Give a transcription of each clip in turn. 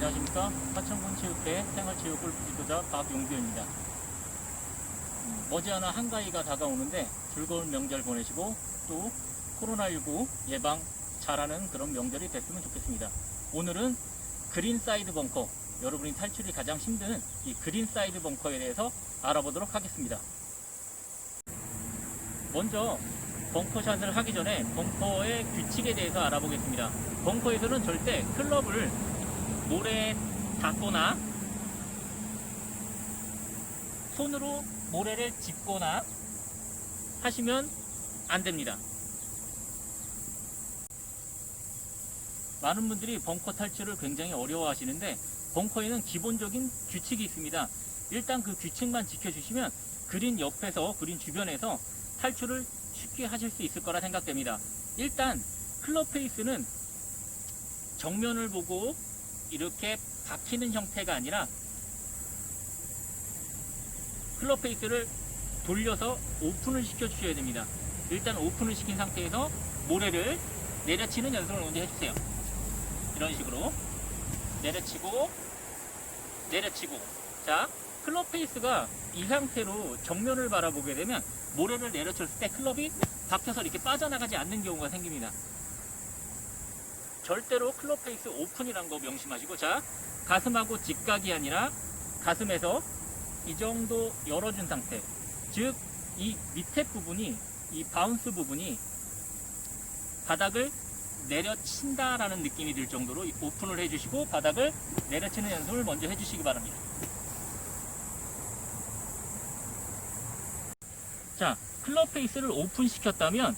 안녕하십니까 하천군 체육회 생활체육 골프 지도자 박용규입니다. 음, 머지않아 한가위가 다가오는데 즐거운 명절 보내시고 또 코로나19 예방 잘하는 그런 명절이 됐으면 좋겠습니다. 오늘은 그린 사이드 벙커 여러분이 탈출이 가장 힘든 이 그린 사이드 벙커에 대해서 알아보도록 하겠습니다. 먼저 벙커샷을 하기 전에 벙커의 규칙에 대해서 알아보겠습니다. 벙커에서는 절대 클럽을 모래에 닿거나 손으로 모래를 짚거나 하시면 안 됩니다. 많은 분들이 벙커 탈출을 굉장히 어려워 하시는데 벙커에는 기본적인 규칙이 있습니다. 일단 그 규칙만 지켜주시면 그린 옆에서 그린 주변에서 탈출을 쉽게 하실 수 있을 거라 생각됩니다. 일단 클럽 페이스는 정면을 보고 이렇게 박히는 형태가 아니라 클럽 페이스를 돌려서 오픈을 시켜 주셔야 됩니다. 일단 오픈을 시킨 상태에서 모래를 내려치는 연습을 먼저 해주세요. 이런 식으로 내려치고 내려치고 자 클럽 페이스가 이 상태로 정면을 바라보게 되면 모래를 내려쳤을 때 클럽이 박혀서 이렇게 빠져나가지 않는 경우가 생깁니다. 절대로 클럽 페이스 오픈이란 거 명심하시고 자 가슴하고 직각이 아니라 가슴에서 이 정도 열어준 상태 즉 이 밑에 부분이 이 바운스 부분이 바닥을 내려친다라는 느낌이 들 정도로 이 오픈을 해주시고 바닥을 내려치는 연습을 먼저 해주시기 바랍니다. 자, 클럽 페이스를 오픈시켰다면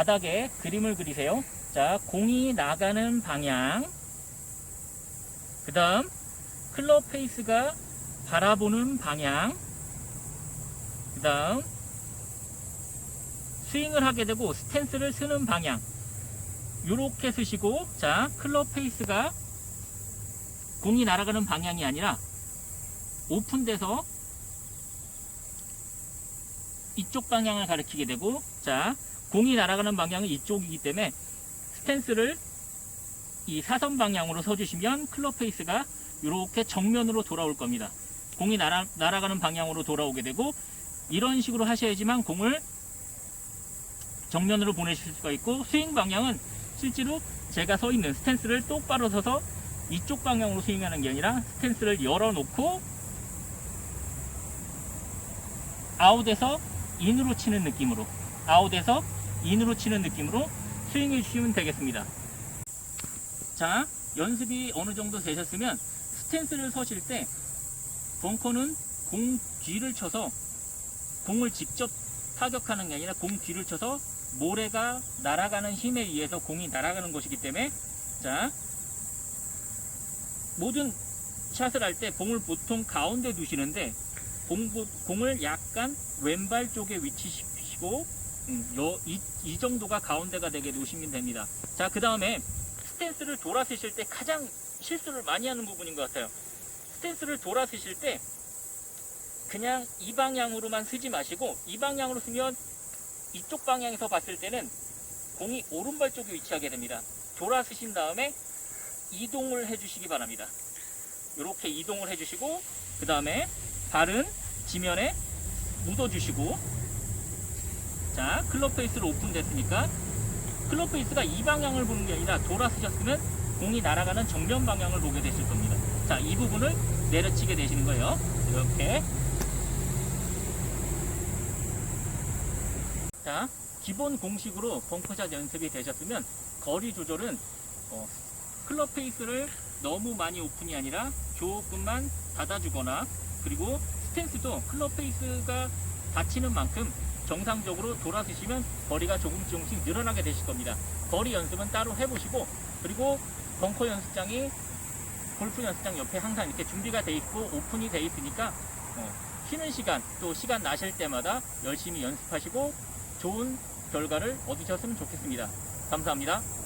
바닥에 그림을 그리세요. 자, 공이 나가는 방향. 그 다음, 클럽 페이스가 바라보는 방향. 그 다음, 스윙을 하게 되고 스탠스를 쓰는 방향. 요렇게 쓰시고, 자, 클럽 페이스가 공이 날아가는 방향이 아니라 오픈돼서 이쪽 방향을 가리키게 되고, 자, 공이 날아가는 방향은 이쪽이기 때문에 스탠스를 이 사선 방향으로 서주시면 클럽 페이스가 이렇게 정면으로 돌아올 겁니다. 공이 날아, 날아가는 방향으로 돌아오게 되고 이런 식으로 하셔야지만 공을 정면으로 보내실 수가 있고 스윙 방향은 실제로 제가 서 있는 스탠스를 똑바로 서서 이쪽 방향으로 스윙하는 게 아니라 스탠스를 열어놓고 아웃에서 인으로 치는 느낌으로 아웃에서 인으로 치는 느낌으로 스윙해 주시면 되겠습니다. 자, 연습이 어느 정도 되셨으면 스탠스를 서실 때 벙커는 공 뒤를 쳐서 공을 직접 타격하는 게 아니라 공 뒤를 쳐서 모래가 날아가는 힘에 의해서 공이 날아가는 것이기 때문에 자 모든 샷을 할 때 공을 보통 가운데 두시는데 공, 공을 약간 왼발 쪽에 위치시키고 음, 요, 이, 이 정도가 가운데가 되게 놓으시면 됩니다. 자, 그 다음에 스탠스를 돌아 쓰실 때 가장 실수를 많이 하는 부분인 것 같아요. 스탠스를 돌아 쓰실 때 그냥 이 방향으로만 쓰지 마시고 이 방향으로 쓰면 이쪽 방향에서 봤을 때는 공이 오른발 쪽에 위치하게 됩니다. 돌아 쓰신 다음에 이동을 해주시기 바랍니다. 이렇게 이동을 해주시고 그 다음에 발은 지면에 묻어주시고 자 클럽 페이스로 오픈됐으니까 클럽 페이스가 이 방향을 보는 게 아니라 돌아 쓰셨으면 공이 날아가는 정면 방향을 보게 되실 겁니다. 자 이 부분을 내려치게 되시는 거예요. 이렇게 자 기본 공식으로 벙커샷 연습이 되셨으면 거리 조절은 어, 클럽 페이스를 너무 많이 오픈이 아니라 조금만 닫아주거나 그리고 스탠스도 클럽 페이스가 닫히는 만큼 정상적으로 돌아서시면 거리가 조금씩 조금씩 늘어나게 되실 겁니다. 거리 연습은 따로 해보시고 그리고 벙커 연습장이 골프 연습장 옆에 항상 이렇게 준비가 돼 있고 오픈이 돼 있으니까 어, 쉬는 시간 또 시간 나실 때마다 열심히 연습하시고 좋은 결과를 얻으셨으면 좋겠습니다. 감사합니다.